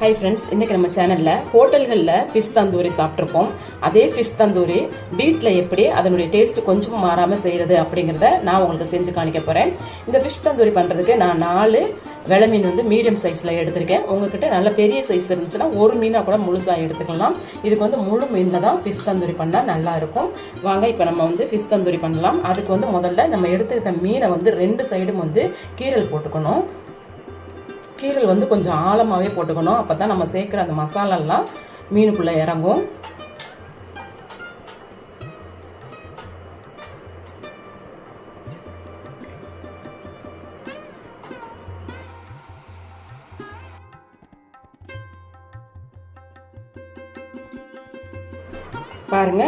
Hi friends இன்னைக்கு நம்ம சேனல்ல ஹோட்டல்களில் ஃபிஷ் தந்தூரி சாப்பிட்ருப்போம் அதே ஃபிஷ் தந்தூரி வீட்டில் எப்படி அதனுடைய டேஸ்ட் கொஞ்சம் மாறாமல் செய்கிறது அப்படிங்கிறத நான் உங்களுக்கு செஞ்சு காணிக்க போகிறேன் இந்த ஃபிஷ் தந்தூரி பண்ணுறதுக்கு நான் நாலு வெலை மீன் வந்து மீடியம் சைஸில் எடுத்திருக்கேன். உங்ககிட்ட நல்ல பெரிய சைஸ் இருந்துச்சுன்னா ஒரு மீனாக கூட முழுசாக எடுத்துக்கலாம். இதுக்கு வந்து முழு மீனில் தான் ஃபிஷ் தந்தூரி பண்ணால் நல்லா இருக்கும். வாங்க இப்போ நம்ம வந்து ஃபிஷ் தந்தூரி பண்ணலாம். அதுக்கு வந்து முதல்ல நம்ம எடுத்துக்கிட்ட மீனை வந்து ரெண்டு சைடும் வந்து கீரல் போட்டுக்கணும். கீரல் வந்து கொஞ்சம் ஆழமாகவே போட்டுக்கணும். அப்போ தான் நம்ம சேர்க்குற அந்த மசாலாலாம் மீனுக்குள்ளே இறங்கும். பாருங்க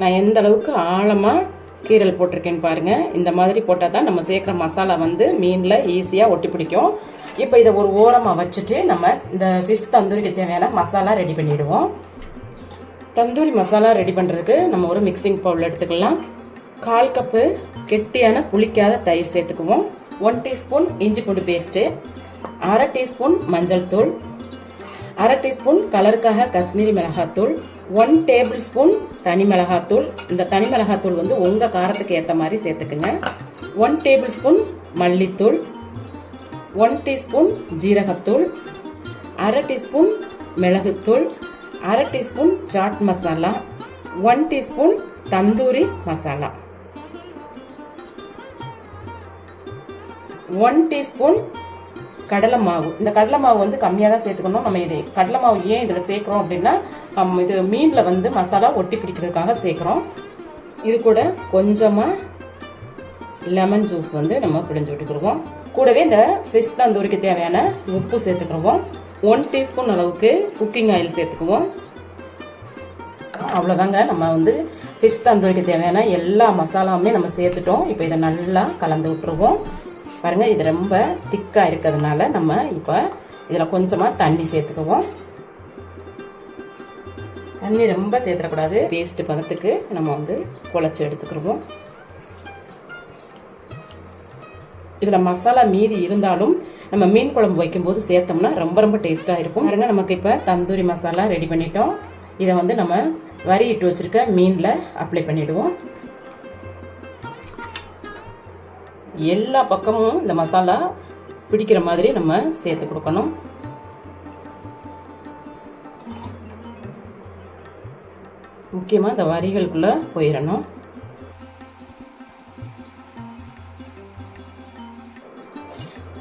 நான் எந்த அளவுக்கு ஆழமாக கீரல் போட்டிருக்கேன்னு பாருங்க. இந்த மாதிரி போட்டால் தான் நம்ம சேர்க்குற மசாலா வந்து மீனில் ஈஸியாக ஒட்டி பிடிக்கும். இப்போ இதை ஒரு ஓரமாக வச்சுட்டு நம்ம இந்த ஃபிஷ் தந்தூரிக்கு தேவையான மசாலா ரெடி பண்ணிவிடுவோம் தந்தூரி மசாலா ரெடி பண்ணுறதுக்கு நம்ம ஒரு மிக்சிங் பவுல் எடுத்துக்கலாம். கால் கப்பு கெட்டியான புளிக்காத தயிர் சேர்த்துக்குவோம். ஒன் டீஸ்பூன் இஞ்சி பூண்டு பேஸ்ட்டு அரை டீஸ்பூன் மஞ்சள் தூள் அரை டீஸ்பூன் கலருக்காக காஷ்மீரி மிளகாத்தூள் ஒன் டேபிள் ஸ்பூன் தனி மிளகாத்தூள். இந்த தனி மிளகாத்தூள் வந்து உங்கள் காரத்துக்கு ஏற்ற மாதிரி சேர்த்துக்குங்க. ஒன் டேபிள் ஸ்பூன் மல்லித்தூள் ஒன் டீஸ்பூன் ஜீரகத்தூள் அரை டீஸ்பூன் மிளகுத்தூள் அரை teaspoon chaat masala one teaspoon tandoori masala. One teaspoon கடலை மாவு. இந்த கடலை மாவு வந்து கம்மியாக தான் சேர்த்துக்கணும். நம்ம இது கடலை மாவு ஏன் இதில் சேர்க்குறோம் அப்படின்னா இது மீனில் வந்து மசாலா ஒட்டி பிடிக்கிறதுக்காக சேர்க்குறோம். இது கூட கொஞ்சமாக லெமன் ஜூஸ் வந்து நம்ம பிழிஞ்சு விட்டுக்கிடுவோம். கூடவே இந்த ஃபிஷ் தந்தூரிக்கு தேவையான உப்பு சேர்த்துக்கிடுவோம். ஒன் டீஸ்பூன் அளவுக்கு குக்கிங் ஆயில் சேர்த்துக்குவோம். அவ்வளோதாங்க நம்ம வந்து ஃபிஷ் தந்தூரிக்கு தேவையான எல்லா மசாலாவுமே நம்ம சேர்த்துட்டோம். இப்போ இதை நல்லா கலந்து விட்டுருவோம். பாருங்க இது ரொம்ப திக்காக இருக்கிறதுனால நம்ம இப்போ இதில் கொஞ்சமாக தண்ணி சேர்த்துக்குவோம். தண்ணி ரொம்ப சேர்த்துடக்கூடாது. வேஸ்ட்டு பதத்துக்கு நம்ம வந்து குழச்சி எடுத்துக்கிடுவோம். இதில் மசாலா மீதி இருந்தாலும் நம்ம மீன் குழம்பு வைக்கும்போது சேர்த்தோம்னா ரொம்ப ரொம்ப டேஸ்ட்டாக இருக்கும். பாருங்க நமக்கு இப்போ தந்தூரி மசாலா ரெடி பண்ணிட்டோம். இதை வந்து நம்ம வரி இட்டு வச்சுருக்க மீனில் அப்ளை பண்ணிவிடுவோம் எல்லா பக்கமும் இந்த மசாலா பிடிக்கிற மாதிரி நம்ம சேர்த்து கொடுக்கணும். முக்கியமாக இந்த வரிகளுக்குள்ளே போயிடணும்.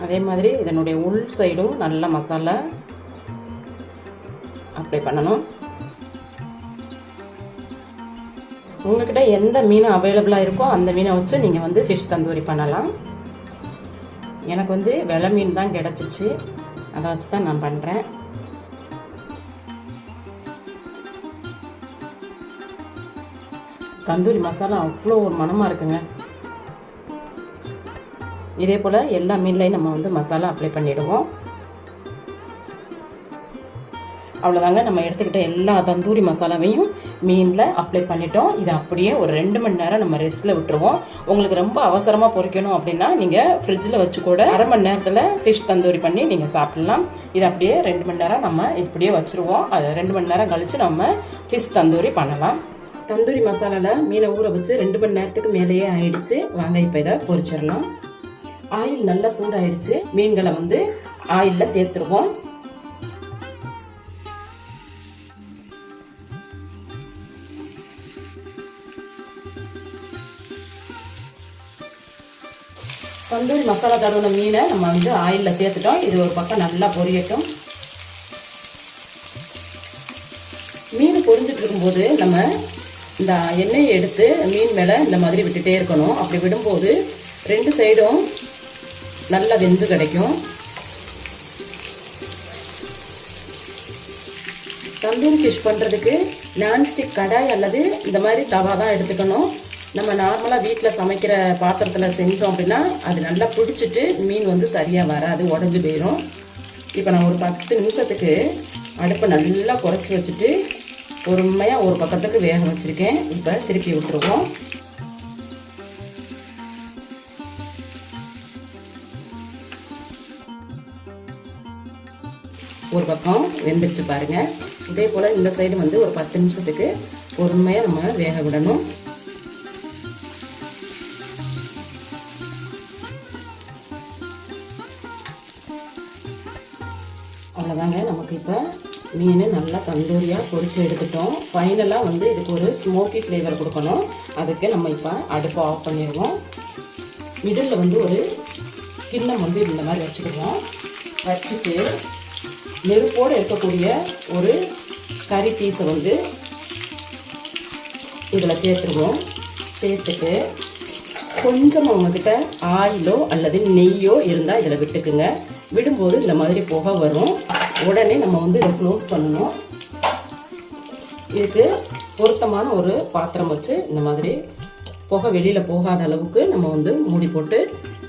அதே மாதிரி இதனுடைய உள் சைடும் நல்ல மசாலா அப்ளை பண்ணணும். உங்ககிட்ட எந்த மீன் அவைலபிளாக இருக்கோ அந்த மீனை வச்சு நீங்கள் வந்து ஃபிஷ் தந்தூரி பண்ணலாம். எனக்கு வந்து வெலை மீன் தான் கிடச்சிச்சு. அதை வச்சு தான் நான் பண்ணுறேன் தந்தூரி மசாலா அவ்வளோ ஒரு மணமாக இருக்குங்க. இதே போல் எல்லா மீன்லையும் நம்ம வந்து மசாலா அப்ளை பண்ணிவிடுவோம் அவ்வளோதாங்க நம்ம எடுத்துக்கிட்ட எல்லா தந்தூரி மசாலாவையும் மீனில் அப்ளை பண்ணிட்டோம். இதை அப்படியே ஒரு ரெண்டு மணி நேரம் நம்ம ரெஸ்ட்டில் விட்டுருவோம். உங்களுக்கு ரொம்ப அவசரமாக பொரிக்கணும் அப்படின்னா நீங்கள் ஃப்ரிட்ஜில் வச்சு கூட அரை மணி நேரத்தில் ஃபிஷ் தந்தூரி பண்ணி நீங்கள் சாப்பிடலாம். இது அப்படியே ரெண்டு மணி நேரம் நம்ம இப்படியே வச்சுருவோம். அது ரெண்டு மணி நேரம் கழித்து நம்ம ஃபிஷ் தந்தூரி பண்ணலாம். தந்தூரி மசாலாவில் மீனை ஊற வச்சு ரெண்டு மணி நேரத்துக்கு மேலேயே ஆயிடுச்சு. வாங்க இப்போ இதை பொரிச்சிடலாம் ஆயில் நல்லா சூடாயிடுச்சு. மீன்களை வந்து ஆயிலில் சேர்த்துருவோம். தந்தூரி மசாலா தடவின மீனை நம்ம வந்து ஆயிலில் சேர்த்துட்டோம். இது ஒரு பக்கம் நல்லா பொரியட்டும். மீன் பொரிஞ்சிட்டு இருக்கும்போது நம்ம இந்த எண்ணெயை எடுத்து மீன் மேலே இந்த மாதிரி விட்டுட்டே இருக்கணும். அப்படி விடும்போது ரெண்டு சைடும் நல்லா வெந்து கிடைக்கும். தந்தூரி ஃபிஷ் பண்ணுறதுக்கு நான்ஸ்டிக் கடாய் அல்லது இந்த மாதிரி தவா தான் எடுத்துக்கணும். நம்ம நார்மலாக வீட்டில் சமைக்கிற பாத்திரத்தில் செஞ்சோம் அப்படின்னா அது நல்லா பிடிச்சிட்டு மீன் வந்து சரியாக வராது உடஞ்சி போயிடும் இப்போ நான் ஒரு பத்து நிமிஷத்துக்கு அடுப்பை நல்லா குறைச்சி வச்சுட்டு பொறுமையாக ஒரு பக்கத்துக்கு வேக வச்சுருக்கேன். இப்போ திருப்பி விட்டுருவோம். ஒரு பக்கம் வெந்துருச்சு பாருங்கள் இதே போல் இந்த சைடு வந்து ஒரு பத்து நிமிஷத்துக்கு பொறுமையாக நம்ம வேக விடணும். அவ்வளோதாங்க நமக்கு இப்போ மீன் நல்லா தந்தூரியாக பொரித்து எடுத்துட்டோம். ஃபைனலாக வந்து இதுக்கு ஒரு ஸ்மோக்கி ஃப்ளேவர் கொடுக்கணும். அதுக்கு நம்ம இப்போ அடுப்பை ஆஃப் பண்ணிடுவோம். மிடில் வந்து ஒரு கிண்ணம் வந்து இந்த மாதிரி வச்சுக்கிடுவோம். வச்சுட்டு நெருப்போடு இருக்கக்கூடிய ஒரு கறி பீஸை வந்து இதில் சேர்த்துருவோம். சேர்த்துட்டு கொஞ்சம் உங்ககிட்ட ஆயிலோ அல்லது நெய்யோ இருந்தால் இதில் விட்டுக்குங்க. விடும்போது இந்த மாதிரி புகை வரும். உடனே நம்ம வந்து இதை க்ளோஸ் பண்ணணும். இதுக்கு பொருத்தமான ஒரு பாத்திரம் வச்சு இந்த மாதிரி புகை வெளியில் போகாத அளவுக்கு நம்ம வந்து மூடி போட்டு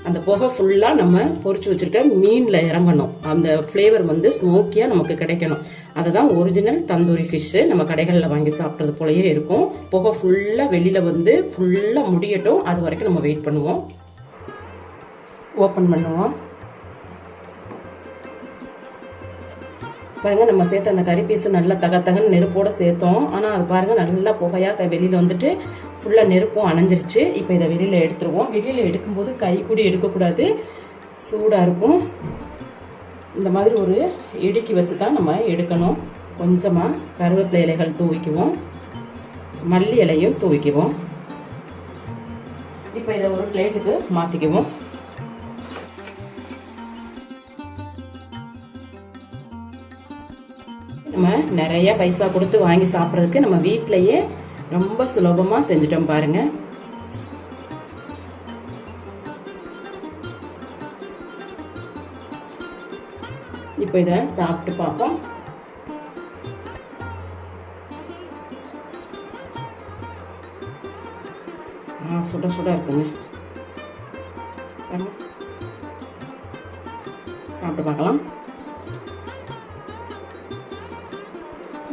அந்த புகை ஃபுல்லாக நம்ம பொறிச்சு வச்சுருக்க மீனில் இறங்கணும். அந்த ஃப்ளேவர் வந்து ஸ்மோக்கியாக நமக்கு கிடைக்கணும். அதுதான் ஒரிஜினல் தந்தூரி ஃபிஷ்ஷு நம்ம கடைகளில் வாங்கி சாப்பிட்றது போலயே இருக்கும். புகை ஃபுல்லாக வெளியில் வந்து ஃபுல்லாக முடியட்டும். அது வரைக்கும் நம்ம வெயிட் பண்ணுவோம். ஓப்பன் பண்ணுவோம். பாருங்க நம்ம சேர்த்த அந்த கறி பீஸு நல்லா தக தகன்னு நெருப்போட சேர்த்தோம். ஆனால் அது பாருங்க நல்லா புகையாக வெளியில் வந்துட்டு ஃபுல்லாக நெருப்பும் அணைஞ்சிருச்சு. இப்போ இதை வெளியில் எடுத்துருவோம். வெளியில் எடுக்கும்போது கை கூடி எடுக்கக்கூடாது. சூடாக இருக்கும். இந்த மாதிரி ஒரு இடுக்கி வச்சு தான் நம்ம எடுக்கணும். கொஞ்சமாக கருவேப்பிலை இலைகள் தூவிக்குவோம். மல்லி இலையும் தூவிக்குவோம். இப்போ இதை ஒரு பிளேட்டுக்கு மாற்றிக்குவோம் நம்ம நிறைய பைசா கொடுத்து வாங்கி சாப்பிட்றதுக்கு நம்ம வீட்டிலையே ரொம்ப சுலபமாக செஞ்சுட்டோம் பாருங்க. இப்போ இதை சாப்பிட்டு பார்ப்போம். ஆ சுட சுட இருக்குங்க. சாப்பிட்டு பார்க்கலாம்.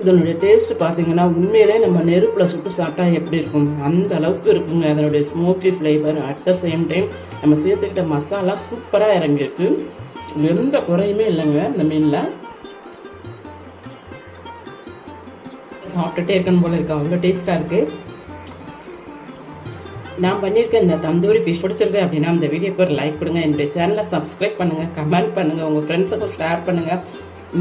இதனுடைய டேஸ்ட் பார்த்தீங்கன்னா உண்மையிலே நம்ம நெருப்பில் சுட்டு சாப்பிட்டா எப்படி இருக்கும்? அந்த அளவுக்கு இருக்குங்க. அதனுடைய smoky flavour at the same time நம்ம சேர்த்துக்கிட்ட மசாலா சூப்பராக இறங்கியிருக்கு. எந்த குறையுமே இல்லைங்க இந்த மீனில். சாப்பிட்டுட்டே இருக்கணும் போல இருக்கு. அவ்வளோ டேஸ்ட்டாக இருக்குது நான் பண்ணியிருக்க இந்த தந்தூரி ஃபிஷ் பிடிச்சிருக்கு அப்படின்னா இந்த வீடியோக்கு ஒரு லைக் கொடுங்க. என்னுடைய சேனலை சப்ஸ்கிரைப் பண்ணுங்கள் கமெண்ட் பண்ணுங்கள் உங்கள் ஃப்ரெண்ட்ஸுக்கும் ஷேர் பண்ணுங்கள்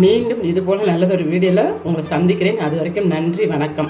மீண்டும் இது போல நல்லதொரு வீடியோவில் உங்களை சந்திக்கிறேன். அது வரைக்கும் நன்றி வணக்கம்.